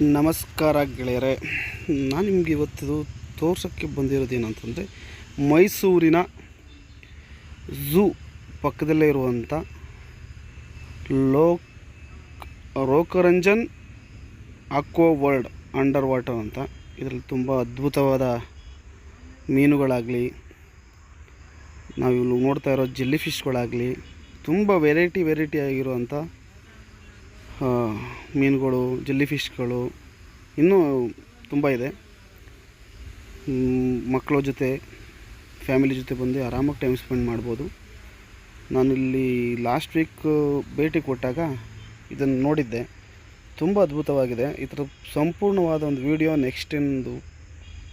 ನಮಸ್ಕಾರ ಗೆಳೆಯರೆ, ನಾನು ನಿಮಗೆ ಇವತ್ತು ತೋರ್ಸೋಕ್ಕೆ ಬಂದಿರೋದು ಏನಂತಂದರೆ ಮೈಸೂರಿನ ಝೂ ಪಕ್ಕದಲ್ಲೇ ಇರುವಂಥ Lok, Lokaranjan aqua world under water ಅಂತ. ಇದರಲ್ಲಿ ತುಂಬ ಅದ್ಭುತವಾದ ಮೀನುಗಳಾಗಲಿ, ನಾವು ಇಲ್ಲಿ ನೋಡ್ತಾ ಇರೋ ಜೆಲ್ಲಿ ಫಿಶ್ಗಳಾಗಲಿ ತುಂಬ ವೆರೈಟಿ ವೆರೈಟಿ ಆಗಿರುವಂಥ ಮೀನುಗಳು ಜೆಲ್ಲಿ ಫಿಶ್ಗಳು ಇನ್ನೂ ತುಂಬ ಇದೆ. ಮಕ್ಕಳ ಜೊತೆ, ಫ್ಯಾಮಿಲಿ ಜೊತೆ ಬಂದು ಆರಾಮಾಗಿ ಟೈಮ್ ಸ್ಪೆಂಡ್ ಮಾಡ್ಬೋದು. ನಾನಿಲ್ಲಿ ಲಾಸ್ಟ್ ವೀಕ್ ಭೇಟಿ ಕೊಟ್ಟಾಗ ಇದನ್ನು ನೋಡಿದ್ದೆ. ತುಂಬ ಅದ್ಭುತವಾಗಿದೆ. ಈ ಥರ ಸಂಪೂರ್ಣವಾದ ಒಂದು ವಿಡಿಯೋ ನೆಕ್ಸ್ಟ್ ಒಂದು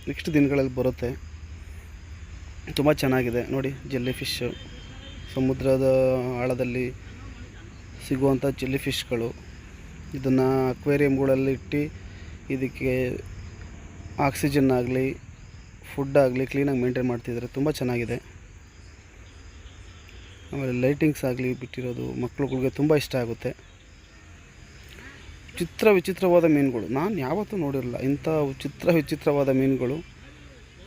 ನೆಕ್ಸ್ಟ್ ದಿನಗಳಲ್ಲಿ ಬರುತ್ತೆ. ತುಂಬ ಚೆನ್ನಾಗಿದೆ. ನೋಡಿ ಜೆಲ್ಲಿ ಫಿಶ್ ಸಮುದ್ರದ ಆಳದಲ್ಲಿ ಸಿಗುವಂಥ ಜೆಲ್ಲಿ ಫಿಶ್ಗಳು ಇದನ್ನು ಅಕ್ವೇರಿಯಮ್ಗಳಲ್ಲಿ ಇಟ್ಟು ಇದಕ್ಕೆ ಆಕ್ಸಿಜನ್ ಆಗಲಿ ಫುಡ್ ಆಗಲಿ ಕ್ಲೀನಾಗಿ ಮೇಂಟೈನ್ ಮಾಡ್ತಿದ್ದಾರೆ ತುಂಬ ಚೆನ್ನಾಗಿದೆ. ಆಮೇಲೆ ಲೈಟಿಂಗ್ಸ್ ಆಗಲಿ ಬಿಟ್ಟಿರೋದು ಮಕ್ಕಳುಗಳಿಗೆ ತುಂಬ ಇಷ್ಟ ಆಗುತ್ತೆ. ಚಿತ್ರ ವಿಚಿತ್ರವಾದ ಮೀನುಗಳು. ನಾನು ಯಾವತ್ತೂ ನೋಡಿರಲಿಲ್ಲ. ಇಂಥ ಚಿತ್ರ ವಿಚಿತ್ರವಾದ ಮೀನುಗಳು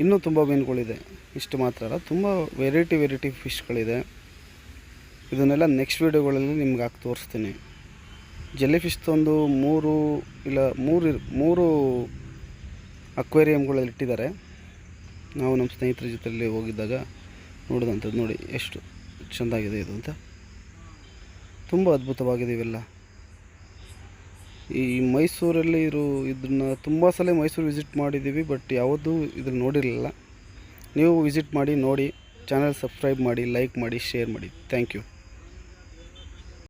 ಇನ್ನೂ ತುಂಬ ಮೀನುಗಳಿದೆ. ಇಷ್ಟು ಮಾತ್ರ ಅಲ್ಲ, ತುಂಬ ವೆರೈಟಿ ವೆರೈಟಿ ಫಿಶ್ಗಳಿದೆ ಇದನ್ನೆಲ್ಲ ನೆಕ್ಸ್ಟ್ ವೀಡಿಯೋಗಳಲ್ಲಿ ನಿಮ್ಗೆ ಹಾಕಿ ತೋರಿಸ್ತೀನಿ. ಜೆಲ್ಲಿ ಫಿಶ್ ತಂದು ಮೂರು ಇಲ್ಲ ಮೂರು ಮೂರು ಅಕ್ವೇರಿಯಮ್ಗಳಲ್ಲಿ ಇಟ್ಟಿದ್ದಾರೆ. ನಾವು ನಮ್ಮ ಸ್ನೇಹಿತರ ಜೊತೆಯಲ್ಲಿ ಹೋಗಿದ್ದಾಗ ನೋಡಿದಂಥದ್ದು ನೋಡಿ ಎಷ್ಟು ಚೆಂದಾಗಿದೆ ಇದು ಅಂತ. ತುಂಬ ಅದ್ಭುತವಾಗಿದೆ ಇವೆಲ್ಲ. ಈ ಮೈಸೂರಲ್ಲಿ ಇರೋ ಇದನ್ನ ತುಂಬ ಸಲ ಮೈಸೂರು ವಿಸಿಟ್ ಮಾಡಿದ್ದೀವಿ, ಬಟ್ ಯಾವುದೂ ಇದನ್ನು ನೋಡಿರಲಿಲ್ಲ. ನೀವು ವಿಸಿಟ್ ಮಾಡಿ ನೋಡಿ, ಚಾನಲ್ ಸಬ್ಸ್ಕ್ರೈಬ್ ಮಾಡಿ, ಲೈಕ್ ಮಾಡಿ, ಶೇರ್ ಮಾಡಿ. Thank you.